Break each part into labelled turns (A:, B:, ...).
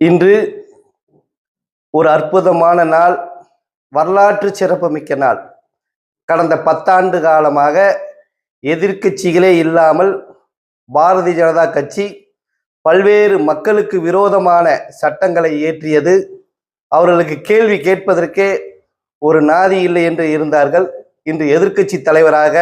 A: இன்று ஒரு அற்புதமான நாள் வரலாற்று சிறப்புமிக்க நாள். கடந்த பத்தாண்டு காலமாக எதிர்க்கட்சிகளே இல்லாமல் பாரதிய ஜனதா கட்சி பல்வேறு மக்களுக்கு விரோதமான சட்டங்களை இயற்றியது. அவர்களுக்கு கேள்வி கேட்பதற்கே ஒரு நாதி இல்லை என்று இருந்தார்கள். இன்று எதிர்க்கட்சி தலைவராக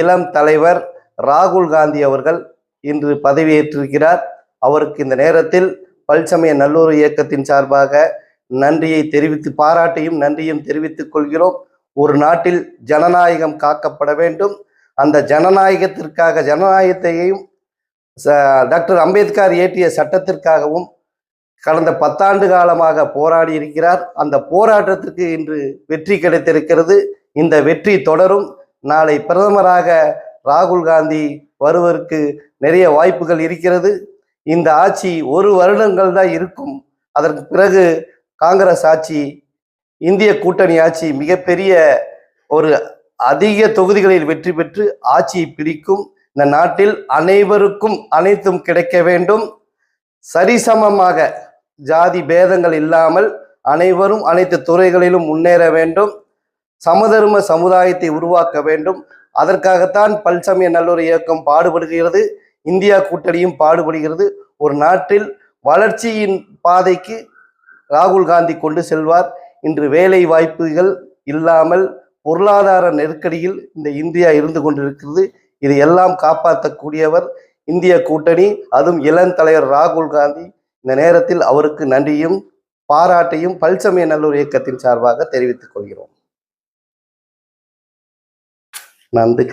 A: இளம் தலைவர் ராகுல் காந்தி அவர்கள் இன்று பதவியேற்றிருக்கிறார். அவருக்கு இந்த நேரத்தில் பல்சமய நல்லூர் இயக்கத்தின் சார்பாக நன்றியை தெரிவித்து பாராட்டையும் நன்றியும் தெரிவித்துக் கொள்கிறோம். ஒரு நாட்டில் ஜனநாயகம் காக்கப்பட வேண்டும். அந்த ஜனநாயகத்திற்காக ஜனநாயகத்தையும் ச- டாக்டர் அம்பேத்கர் இயற்றிய சட்டத்திற்காகவும் கடந்த பத்தாண்டு காலமாக போராடி இருக்கிறார். அந்த போராட்டத்திற்கு இன்று வெற்றி கிடைத்திருக்கிறது. இந்த வெற்றி தொடரும். நாளை பிரதமராக ராகுல் காந்தி வருவதற்கு நிறைய வாய்ப்புகள் இருக்கிறது. இந்த ஆட்சி ஒரு வருடங்கள் தான் இருக்கும். அதற்கு பிறகு காங்கிரஸ் ஆட்சி இந்திய கூட்டணி ஆட்சி மிகப்பெரிய ஒரு அதிக தொகுதிகளில் வெற்றி பெற்று ஆட்சியை பிடிக்கும். இந்த நாட்டில் அனைவருக்கும் அனைத்தும் கிடைக்க வேண்டும். சரிசமமாக ஜாதி பேதங்கள் இல்லாமல் அனைவரும் அனைத்து துறைகளிலும் முன்னேற வேண்டும். சமதர்ம சமுதாயத்தை உருவாக்க வேண்டும். அதற்காகத்தான் பல்சமய நல்லொரு இயக்கம் பாடுபடுகிறது. இந்தியா கூட்டணியும் பாடுபடுகிறது. ஒரு நாட்டில் வளர்ச்சியின் பாதைக்கு ராகுல் காந்தி கொண்டு செல்வார். இன்று வேலை வாய்ப்புகள் இல்லாமல் பொருளாதார நெருக்கடியில் இந்த இந்தியா இருந்து கொண்டிருக்கிறது. இதை எல்லாம் காப்பாற்றக்கூடியவர் இந்திய கூட்டணி. அதுவும் இளந்தலைவர் ராகுல் காந்தி. இந்த நேரத்தில் அவருக்கு நன்றியும் பாராட்டையும் பல்சமய நல்லூர் இயக்கத்தின் சார்பாக தெரிவித்துக் கொள்கிறோம். நந்துக்கு